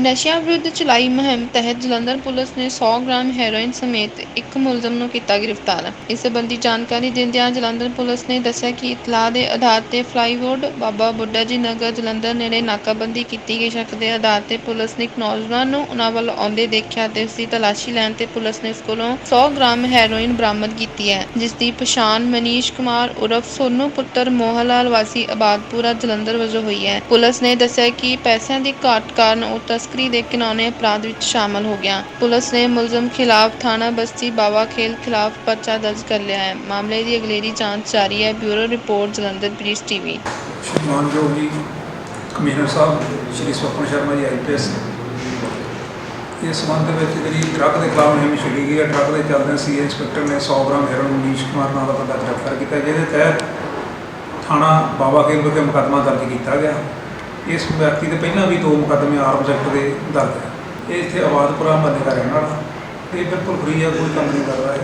ਨਸ਼ਿਆਂ ਵਿਰੁੱਧ ਚਲਾਈ ਮੁਹਿੰਮ ਤਹਿਤ ਜਲੰਧਰ ਪੁਲਿਸ ਨੇ 100 ਗ੍ਰਾਮ ਹੈਰੋਇਨ ਸਮੇਤ ਇੱਕ ਮੁਲਜ਼ਮ ਨੂੰ ਕੀਤਾ ਗ੍ਰਿਫਤਾਰ। ਇਸ ਸੰਬੰਧੀ ਜਾਣਕਾਰੀ ਦਿੰਦਿਆਂ ਜਲੰਧਰ ਪੁਲਿਸ ਨੇ ਦੱਸਿਆ ਕਿ ਇਤਲਾਹ ਦੇ ਆਧਾਰ ਤੇ ਫਲਾਈਓਵਰਡ ਬਾਬਾ ਬੁੱਢਾ ਜੀ ਨਗਰ ਜਲੰਧਰ ਨੇੜੇ ਨਾਕਾਬੰਦੀ ਕੀਤੀ ਗਈ। ਸ਼ੱਕ ਦੇ ਆਧਾਰ ਤੇ ਪੁਲਿਸ ਨੇ ਇੱਕ ਨੌਜਵਾਨ ਨੂੰ ਉਹਨਾਂ ਵੱਲ ਆਉਂਦੇ ਦੇਖਿਆ ਤੇ ਉਸ ਦੀ ਤਲਾਸ਼ੀ ਲੈਣ ਤੇ ਪੁਲਿਸ ਨੇ ਉਸ ਕੋਲੋਂ 100 ਗ੍ਰਾਮ ਹੈਰੋਇਨ ਬਰਾਮਦ ਕੀਤੀ ਹੈ, ਜਿਸ ਦੀ ਪਛਾਣ ਮਨੀਸ਼ ਕੁਮਾਰ ਉਰਫ ਸੋਨੂ ਪੁੱਤਰ ਮੋਹਨ ਲਾਲ ਵਾਸੀ ਆਬਾਦਪੁਰਾ ਜਲੰਧਰ ਵਜੋਂ ਹੋਈ ਹੈ। ਪੁਲਿਸ ਨੇ ਦੱਸਿਆ ਕਿ ਪੈਸਿਆਂ ਦੀ ਘਾਟ ਕਾਰਨ ਉਹ ਤਸ ਤਸਕਰੀ ਦੇ ਘਿਨੌਣੇ ਅਪਰਾਧ ਵਿੱਚ ਸ਼ਾਮਲ ਹੋ ਗਿਆ। ਪੁਲਿਸ ਨੇ ਮੁਲਜ਼ਮ ਖਿਲਾਫ ਥਾਣਾ ਬਸਤੀ ਬਾਵਾ ਖੇਲ ਖਿਲਾਫ ਪਰਚਾ ਦਰਜ ਕਰ ਲਿਆ ਹੈ। ਮਾਮਲੇ ਦੀ ਅਗਲੇਰੀ ਜਾਂਚ ਜਾਰੀ ਹੈ। Bureau report, Jalandhar police TV. ਸ਼੍ਰੀਮਾਨ ਜੀ ਕਮਿਸ਼ਨਰ ਸਾਹਿਬ, ਸ਼੍ਰੀ ਸਵਪਨ ਸ਼ਰਮਾ ਜੀ ਆਈਪੀਐਸ ਇਸ ਸੰਬੰਧ ਵਿੱਚ ਜਿਹੜੀ ਟਰੱਕ ਦੇ ਖਿਲਾਫ ਮੁਹਿੰਮ ਛੱਡੀ ਗਈ ਹੈ, ਟਰੱਕ ਦੇ ਚੱਲਦਿਆਂ ਸੀ ਇੰਸਪੈਕਟਰ ਨੇ 100 ਗ੍ਰਾਮ ਹੈਰੋਇਨ ਮਨੀਸ਼ ਕੁਮਾਰ ਨਾਂ ਦਾ ਬੰਦਾ ਗ੍ਰਿਫਤਾਰ ਕੀਤਾ, ਜਿਹਦੇ ਤਹਿਤ ਥਾਣਾ ਬਾਬਾ ਖੇਲ ਵਿਖੇ ਮੁਕੱਦਮਾ ਦਰਜ ਕੀਤਾ ਗਿਆ। ਇਸ ਵਿਅਕਤੀ ਦੇ ਪਹਿਲਾਂ ਵੀ ਦੋ ਮੁਕੱਦਮੇ ਆਰਮਸ ਐਕਟ ਦੇ ਦਰਜ ਹੈ। ਇਹ ਇੱਥੇ ਆਬਾਦਪੁਰਾ ਮੰਨੇ ਦਾ ਰਹਿਣ ਵਾਲਾ। ਇਹ ਬਿਲਕੁਲ ਫਰੀ ਹੈ ਕੋਈ ਕੰਮ ਨਹੀਂ ਕਰਦਾ ਹੈ